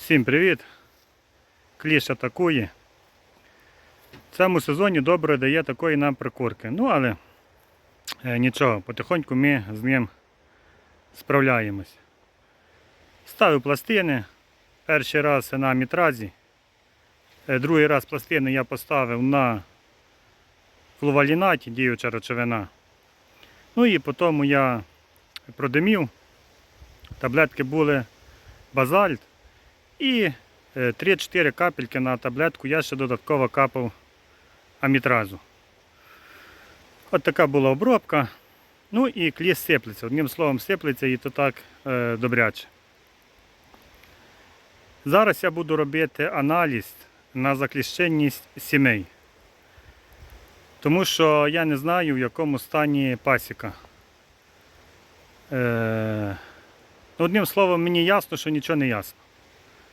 Всім привіт! Кліш атакує. В цьому сезоні добре дає такої нам прикорки. Ну, але е, нічого, потихоньку ми з ним справляємось. Ставив пластини. Перший раз на мітразі. Е, Другий раз пластини я поставив на флувалінаті, діюча речовина. Ну і потім я продимів. Таблетки були базальт. І е, 3-4 капельки на таблетку я ще додатково капав амітразу. От така була обробка. Ну і кліс сиплеться. Одним словом, сиплеться і то так е, добряче. Зараз я буду робити аналіз на закліщенність сімей. Тому що я не знаю, в якому стані пасіка. Е, ну, одним словом, мені ясно, що нічого не ясно.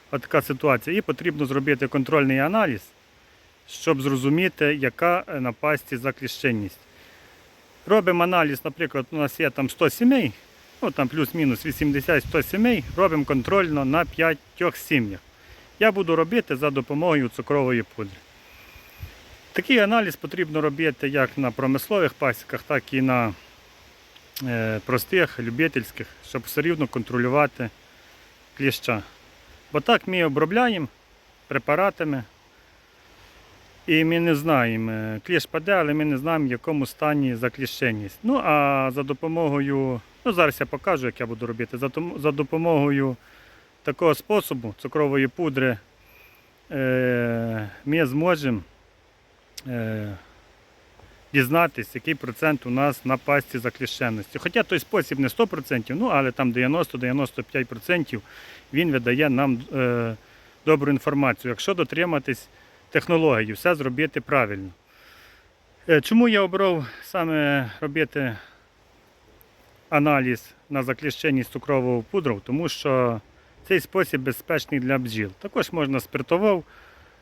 Така ситуація. І потрібно зробити контрольний аналіз, щоб зрозуміти, яка е, на пасті закліщенність. Робимо аналіз, наприклад, у нас є там 100 сімей, ну там плюс-мінус 80-100 сімей, робимо контрольно на 5 сім'ях. Я буду робити за допомогою цукрової пудри. Такий аналіз потрібно робити як на промислових пасіках, так і на е, простих, любительських, щоб все рівно контролювати кліща. Бо так ми обробляємо препаратами. І ми не знаємо, кліщ паде, але ми не знаємо, в якому стані закліщеність. Ну а за допомогою, ну зараз я покажу, як я буду робити. За, за допомогою такого способу цукрової пудри е, ми зможемо е, дізнатися, який процент у нас на пасті закліщеності. Хоча той спосіб не 100%, ну але там 90-95% він видає нам е, добру інформацію, якщо дотриматись технології, все зробити правильно. Е, Чому я обрав саме робити аналіз на закліщеність цукрового пудру? Тому що цей спосіб безпечний для бджіл. Також можна спиртовов,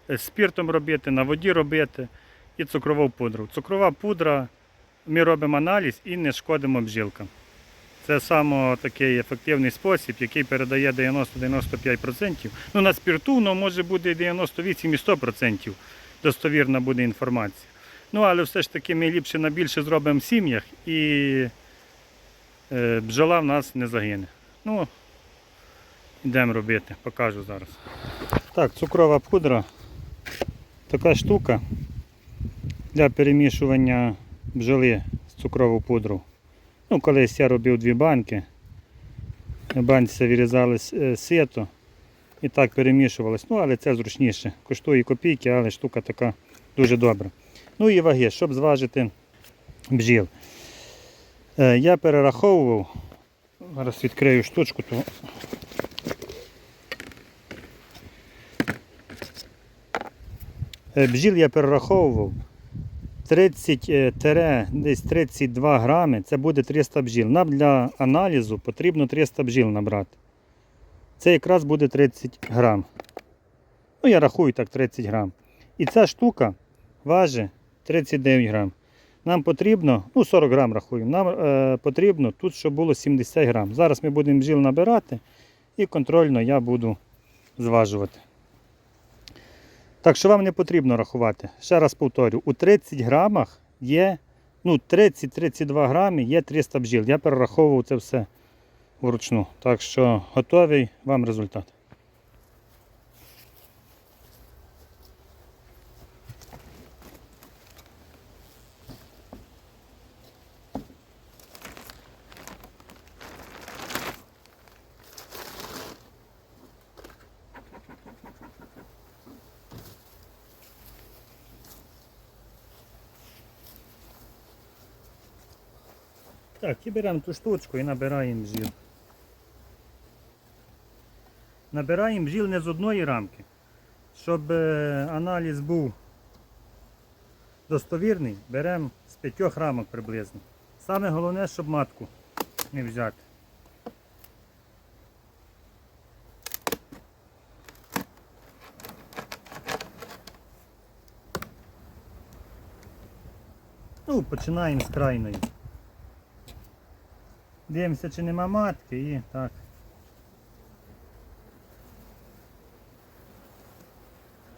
е, спіртом робити, на воді робити і цукрову пудру. Цукрова пудра, ми робимо аналіз і не шкодимо бджілкам. Це саме такий ефективний спосіб, який передає 90-95%. Ну, на спірту воно може бути і 98 і 100% достовірна буде інформація. Ну, але все ж таки ми ліпше на більше зробимо в сім'ях і е, бджола в нас не загине. Ну, йдемо робити, покажу зараз. Так, цукрова пудра. Така штука для перемішування бджоли з цукровою пудрою. Ну, колись я робив дві банки. На банці вирізали е, сито і так перемішувалось. Ну, але це зручніше. Коштує копійки, але штука така дуже добра. Ну і ваги, щоб зважити бджіл. Е, Я перераховував. Зараз відкрию штучку. То... Бджіл я перераховував. 30 е, десь 32 грами, це буде 300 бджіл. Нам для аналізу потрібно 300 бджіл набрати. Це якраз буде 30 грам. Ну, я рахую так 30 грам. І ця штука важить 39 грам. Нам потрібно, ну 40 грам рахуємо, нам е, потрібно тут, щоб було 70 грам. Зараз ми будемо бджіл набирати і контрольно я буду зважувати. Так що вам не потрібно рахувати. Ще раз повторю, у 30 грамах є, ну 30-32 грамі є 300 бджіл. Я перераховував це все вручну. Так що готовий вам результат. Так, і беремо ту штучку і набираємо бджіл. Набираємо бджіл не з одної рамки, щоб е, аналіз був достовірний, беремо з п'ятьох рамок приблизно. Саме головне, щоб матку не взяти. Ну, починаємо з крайної. Дивимося, чи нема матки і так.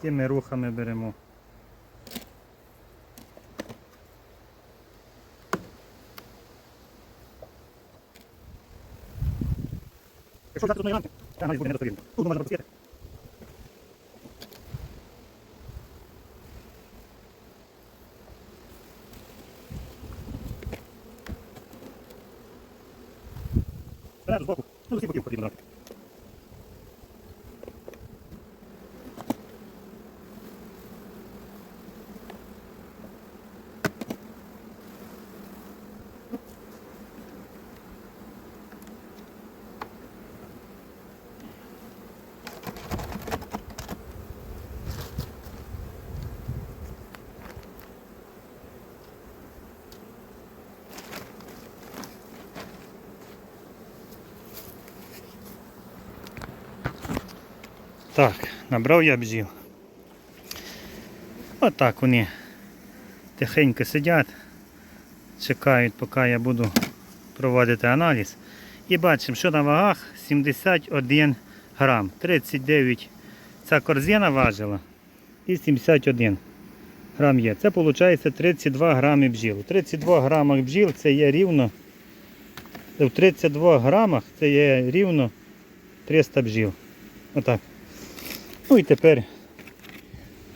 Тими рухами беремо. Якщо взяти тут одної рамки, це навіть буде недостовірно. Тут можна пропустити. Спереду, збоку. Ну, з усіх боків потрібно Так, набрав я бджіл. Отак вони тихенько сидять, чекають, поки я буду проводити аналіз. І бачимо, що на вагах 71 грам. 39 ця корзина важила і 71 грам є. Це виходить 32 грами бджіл. 32 грамах бджіл це є рівно. В 32 грамах це є рівно 300 бджіл. Отак. Ну і тепер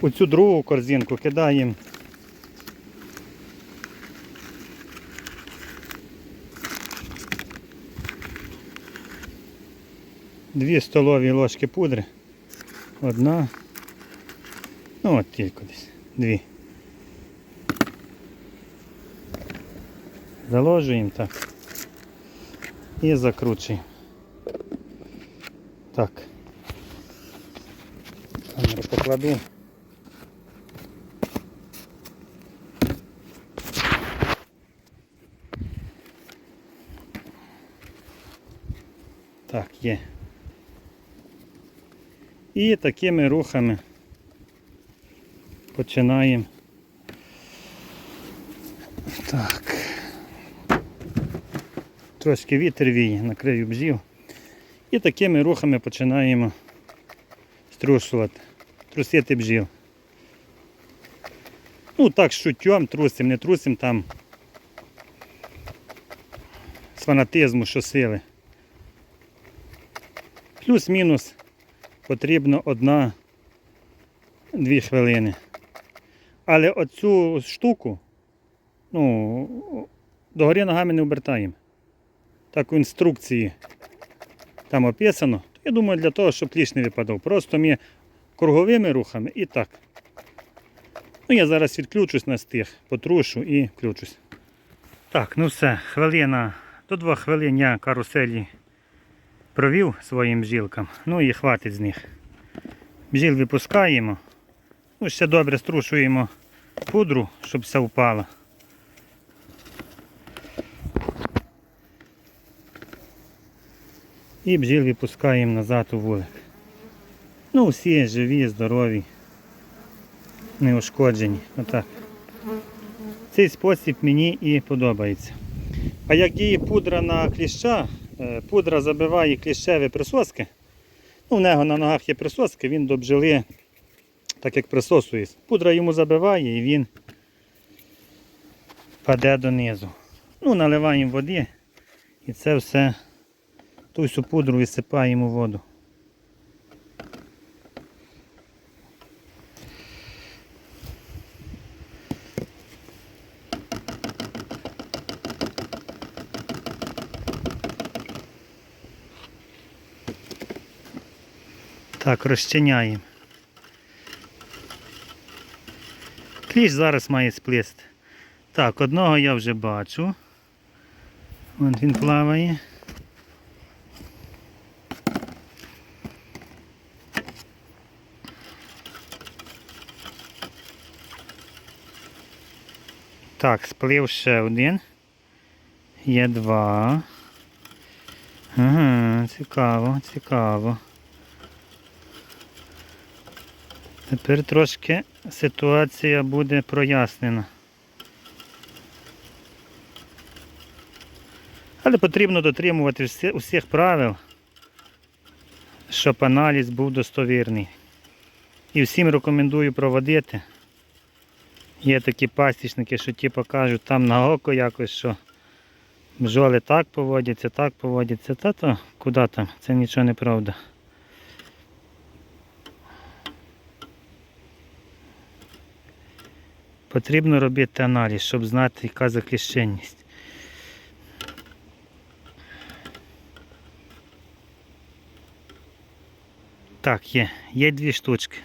у цю другу корзинку кидаємо дві столові ложки пудри. Одна. Ну от тільки десь. Дві. Заложуємо так. І закручуємо. Так. Покладу. Так, є. І такими рухами починаємо. Так. Трошки вітер віє, накрию бзів. І такими рухами починаємо струшувати, трусити бджіл. Ну так, шутьом трусим, не трусим там з фанатизму, що сили. Плюс-мінус потрібно одна-дві хвилини. Але оцю штуку, ну, догори ногами не обертаємо. Так в інструкції там описано. Я думаю, для того, щоб кліщ не випадав. Просто ми круговими рухами і так. Ну, я зараз відключусь на стих, потрушу і включусь. Так, ну все, хвилина, до двох хвилин я каруселі провів своїм бджілкам. Ну і хватить з них. Бджіл випускаємо. Ну, ще добре струшуємо пудру, щоб все впало. І бджіл випускаємо назад у вулик. Ну, всі живі, здорові, неушкоджені. Отак. Цей спосіб мені і подобається. А як діє пудра на кліща, е, пудра забиває кліщеві присоски. Ну, в нього на ногах є присоски, він до бджоли, так як присосує. Пудра йому забиває і він паде донизу. Ну, наливаємо води і це все ту всю пудру висипаємо воду. Так, розчиняємо. Кліщ зараз має сплист. Так, одного я вже бачу. Вон він плаває. Так, сплив ще один. Є два. Ага, цікаво, цікаво. Тепер трошки ситуація буде прояснена. Але потрібно дотримувати усіх правил, щоб аналіз був достовірний. І всім рекомендую проводити. Є такі пасічники, що ті покажуть там на око якось, що бджоли так поводяться, так поводяться. Та то куди там? Це нічого не правда. Потрібно робити аналіз, щоб знати, яка захищеність. Так, є. Є дві штучки.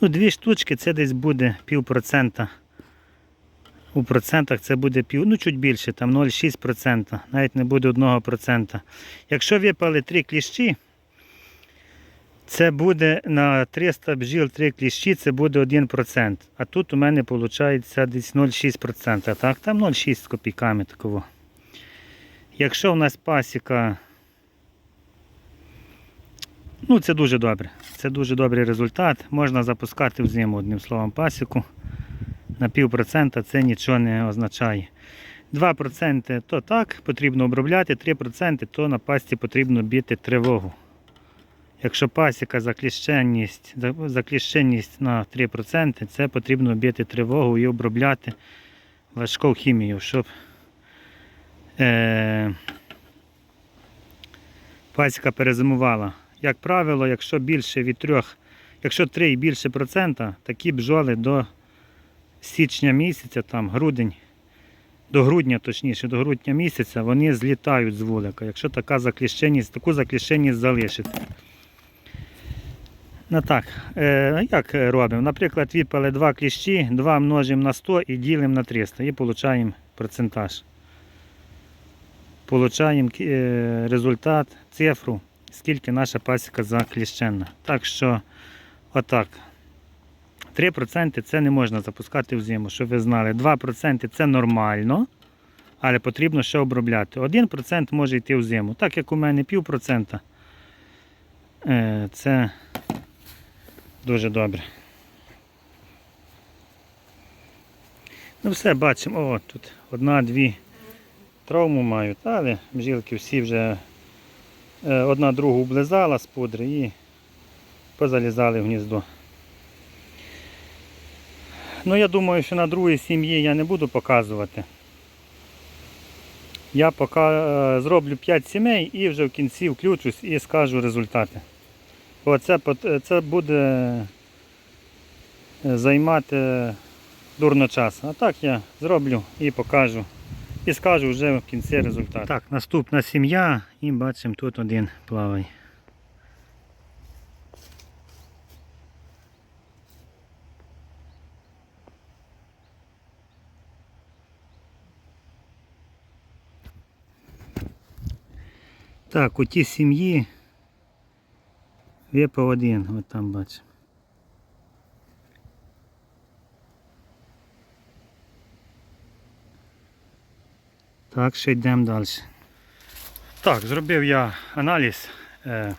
Ну, дві штучки це десь буде пів процента. У процентах це буде пів, ну чуть більше, там 0,6%, навіть не буде 1%. Якщо випали три кліщі, це буде на 300 бджіл 3 кліщі, це буде 1%. А тут у мене виходить десь 0,6%. Так, там 0,6 з копійками такого. Якщо в нас пасіка Ну, це дуже добре. Це дуже добрий результат. Можна запускати в зиму, одним словом, пасіку. На пів процента це нічого не означає. 2% то так, потрібно обробляти, 3% то на пасті потрібно бити тривогу. Якщо пасіка закліщенність, за- закліщенність на 3%, це потрібно бити тривогу і обробляти важку хімію, щоб е, пасіка перезимувала. Як правило, якщо більше від 3, якщо 3 і більше процента, такі бджоли до січня місяця, там грудень, до грудня, точніше, до грудня місяця, вони злітають з вулика. Якщо така закліщеність, таку закліщеність залишити. Ну так, е, як робимо? Наприклад, відпали 2 кліщі, 2 множимо на 100 і ділимо на 300 і отримуємо процентаж. Получаємо е, результат, цифру, скільки наша пасіка закліщена. Так що, отак. 3% це не можна запускати в зиму, щоб ви знали. 2% це нормально, але потрібно ще обробляти. 1% може йти в зиму. Так як у мене півпроцента. Е, Це дуже добре. Ну все, бачимо, о, тут одна-дві травму мають, але бжілки всі вже е, одна другу облизала з пудри і позалізали в гніздо. Ну, я думаю, що на другій сім'ї я не буду показувати. Я поки е, зроблю 5 сімей і вже в кінці включусь і скажу результати. Бо це, це буде е, займати дурно час. А так я зроблю і покажу. І скажу вже в кінці результат. Так, наступна сім'я і бачимо тут один плаває. Так, у тій сім'ї випав один, от там бачимо. Так, ще йдемо далі. Так, зробив я аналіз е,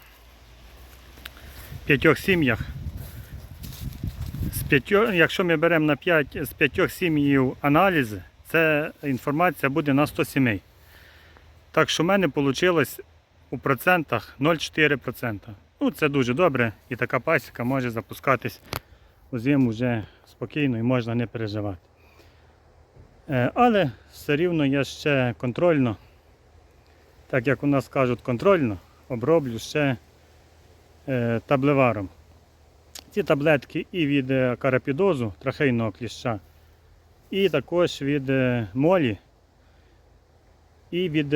в п'ятьох сім'ях. Якщо ми беремо на 5, з п'ятьох сім'їв аналізи, це інформація буде на 100 сімей. Так що в мене вийшло у процентах 0,4%. Ну, це дуже добре і така пасіка може запускатись у зиму вже спокійно і можна не переживати. Е, Але все рівно я ще контрольно, так як у нас кажуть контрольно, оброблю ще е, таблеваром. Ці таблетки і від е, карапідозу, трахейного кліща, і також від молі, і від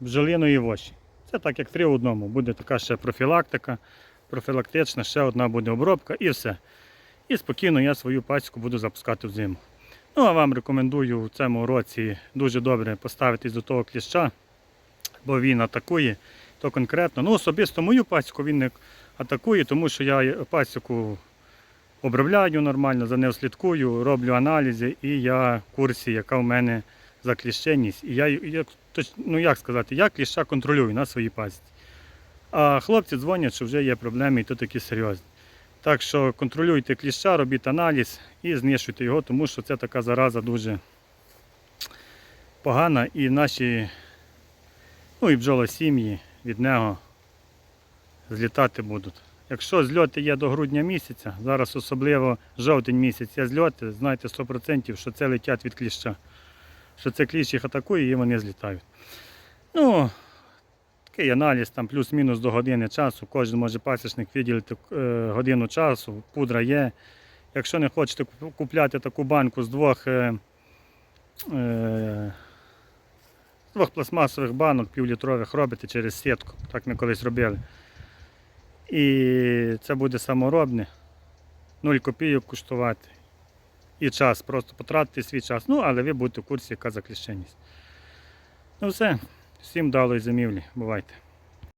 бджолиної воші. Це так як три в одному. Буде така ще профілактика, профілактична, ще одна буде обробка і все. І спокійно я свою пасіку буду запускати в зиму. Ну, а вам рекомендую в цьому році дуже добре поставитись до того кліща, бо він атакує то конкретно. Ну, особисто мою пасіку він не атакує, тому що я пасіку обробляю нормально, за нею слідкую, роблю аналізи і я в курсі, яка в мене закліщеність. І я, точ- ну як сказати, я кліща контролюю на своїй пасіці. А хлопці дзвонять, що вже є проблеми і то такі серйозні. Так що контролюйте кліща, робіть аналіз і знищуйте його, тому що це така зараза дуже погана і наші, ну і бджолосім'ї від нього злітати будуть. Якщо зльоти є до грудня місяця, зараз особливо жовтень місяць є зльоти, знайте 100%, що це летять від кліща. Що це кліщ їх атакує і вони злітають. Ну, такий аналіз, там плюс-мінус до години часу. Кожен може пасічник виділити е, годину часу, пудра є. Якщо не хочете куп- купляти таку банку з двох, е, е, двох пластмасових банок півлітрових робите через сітку. Так ми колись робили. І це буде саморобне. 0 копійок коштувати. І час, просто потратити свій час. Ну, але ви будете в курсі, яка закліщеність. Ну все, всім далої зимівлі. Бувайте.